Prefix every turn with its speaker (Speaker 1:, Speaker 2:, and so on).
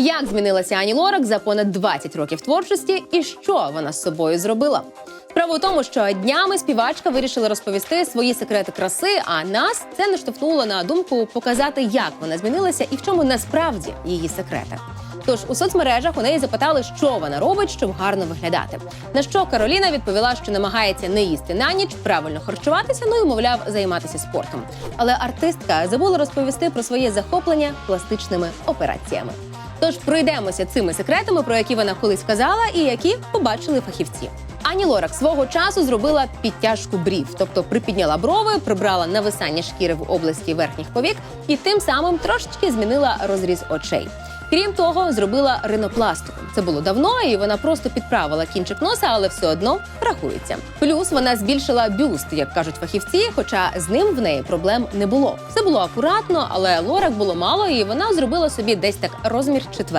Speaker 1: Як змінилася Ані Лорак за понад 20 років творчості, і що вона з собою зробила? Справа у тому, що днями співачка вирішила розповісти свої секрети краси. А нас це наштовхнуло на думку показати, як вона змінилася і в чому насправді її секрети. Тож у соцмережах у неї запитали, що вона робить, щоб гарно виглядати. На що Кароліна відповіла, що намагається не їсти на ніч, правильно харчуватися, ну і мовляв, займатися спортом. Але артистка забула розповісти про своє захоплення пластичними операціями. Тож пройдемося цими секретами, про які вона колись казала, і які побачили фахівці. Ані Лорак свого часу зробила підтяжку брів, тобто припідняла брови, прибрала нависання шкіри в області верхніх повік і тим самим трошечки змінила розріз очей. Крім того, зробила ринопластику. Це було давно, і вона просто підправила кінчик носа, але все одно рахується. Плюс вона збільшила бюст, як кажуть фахівці, хоча з ним в неї проблем не було. Все було акуратно, але лорак було мало, і вона зробила собі десь так розмір четвер.